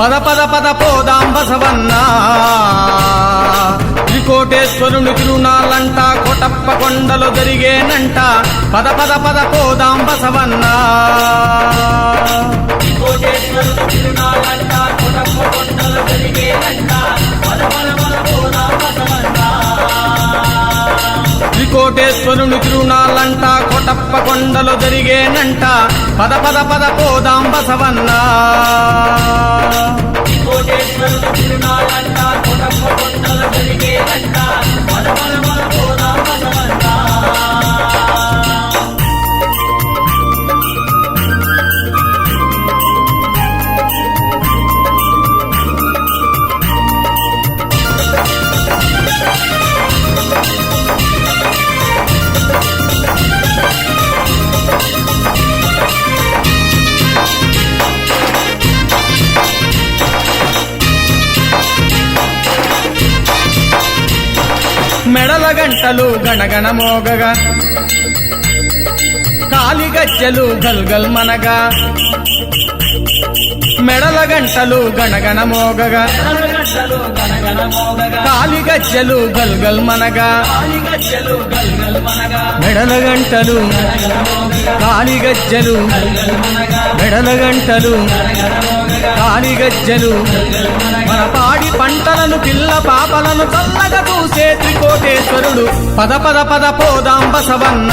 పద పద పద పోదాం బసవన్న. త్రికోటేశ్వరుని తిరునాళ్ళంట కొటప్ప కొండలు జరిగేనంట. పద పద పద పోదాం బసవన్న. కోటేశ్వరుడు తిరునాళ్ళంట కోటేశ్వరుని తిరునాళ్ళంట కొటప్ప కొండలు జరిగేనంట. పద పద పద పోదాం బసవన్నా గంటలు గణగణ మోగగా. కాలిగజ్జలు గల్గల్ మనగా. మెడల గంటలు గణగణ మోగగా. కాలిగజ్జలు గల్గల్ మనగా. మెడల గంటలు గనగన కాలిగజ్జలు మెడల గంటలు కాలిగజ్జలు గల్గల్ మన పాడి పంటలను పిల్ల పాపలను చల్లగా చూసే త్రికోటేశ్వరుడు. పద పద పద పోదాం బసవన్న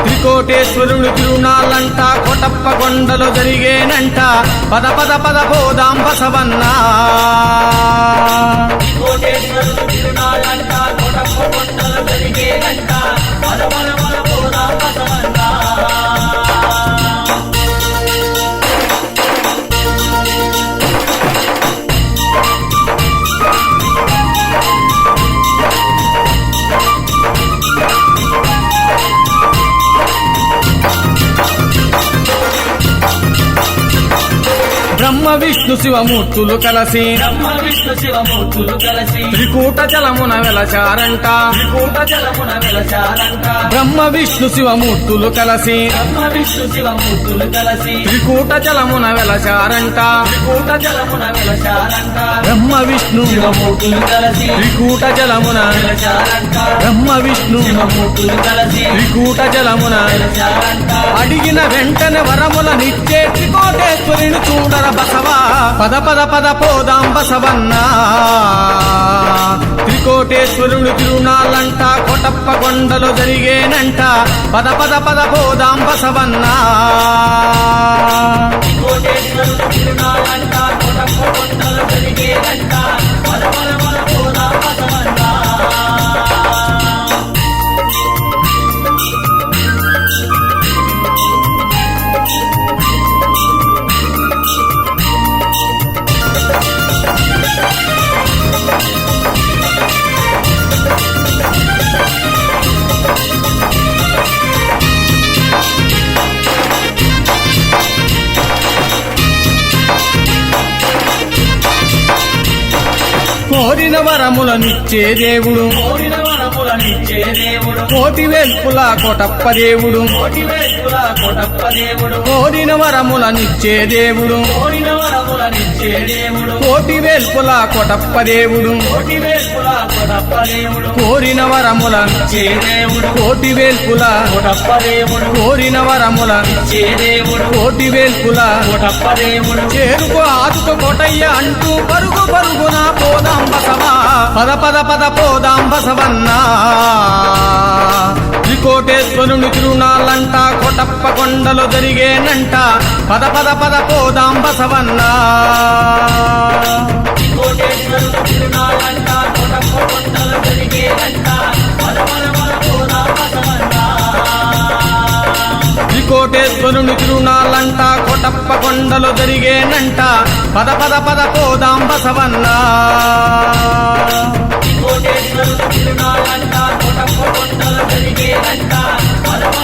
త్రికోటేశ్వరుడు తిరునాళ్ళంట కొటప్ప కొండలో జరిగేనంట. పద పద పద పోదాం బసవన్న కోటేశ్వరుడు తిరునాళ్ళంట కొటప్ప కొండలో జరిగేనంట పద పద బ్రహ్మ విష్ణు శివమూర్తులు కలసి. బ్రహ్మ విష్ణు శివమూర్తులు కలిసి. త్రికూట జలమున వెలచారంట. త్రికూట జలమున వెలచారంట. బ్రహ్మ విష్ణు శివమూర్తులు కలసి. బ్రహ్మ విష్ణు శివమూర్తులు కలిసి. త్రికూట జలమున వెలచారంట. త్రికూట జలమున వెలచారంట. బ్రహ్మ విష్ణు శివమూర్తులు కలిసి. త్రికూట జలమున వెలచారంట. బ్రహ్మ విష్ణు శివమూర్తులు కలిసి. త్రికూట జలమున వెలచారంట. అడిగిన వెంటనే వరముల నిచ్చే త్రికోటేశ్వరిని చూడర బసవా పద పద పద పోదాం బసవన్న. త్రికోటేశ్వరుడు తిరునాళ్ళంట కొటప్ప కొండలు జరిగేనంట. పద పద పద పోదాం బసవన్న. త్రికోటేశ్వరుడు తిరునాళ్ళంట కొటప్ప కొండలు జరిగేనంట కోరిన వరములనిచ్చే దేవుడు. కోరిన వరములనిచ్చే దేవుడు. కోటి వేల్పుల కొటప్ప దేవుడు. కోటి కోరిన వరములనిచ్చే దేవుడు. కోరిన వరములనిచ్చే దేవుడు. కోటి వేల్పుల కొటప్ప దేవుడు. కోటి దేవుడు కోరిన వరముల కోటి వేల్పుల. కోరిన వరముల కోటి వేల్పుల. చేరుకో ఆదుకో కొటయ్య అంటూ పరుగు పరుగున పోదాం బసవా. పద పద పద పోదాం బసవన్నా. త్రికోటేశ్వరుని తిరునాళ్ళంట కొటప్ప కొండలు జరిగేనంట పద పద పద పోదాం బసవన్న. కోటేశ్వరుడు తిరునాళ్ళంట త్రికోటేశ్వరుని తిరుణాలంట కొటప్ప కొండలు జరిగేనంట పద పద పద పోదాం బసవన్న. తిరుణాలంట కొటప్ప కొండలు జరిగేనంట పద పద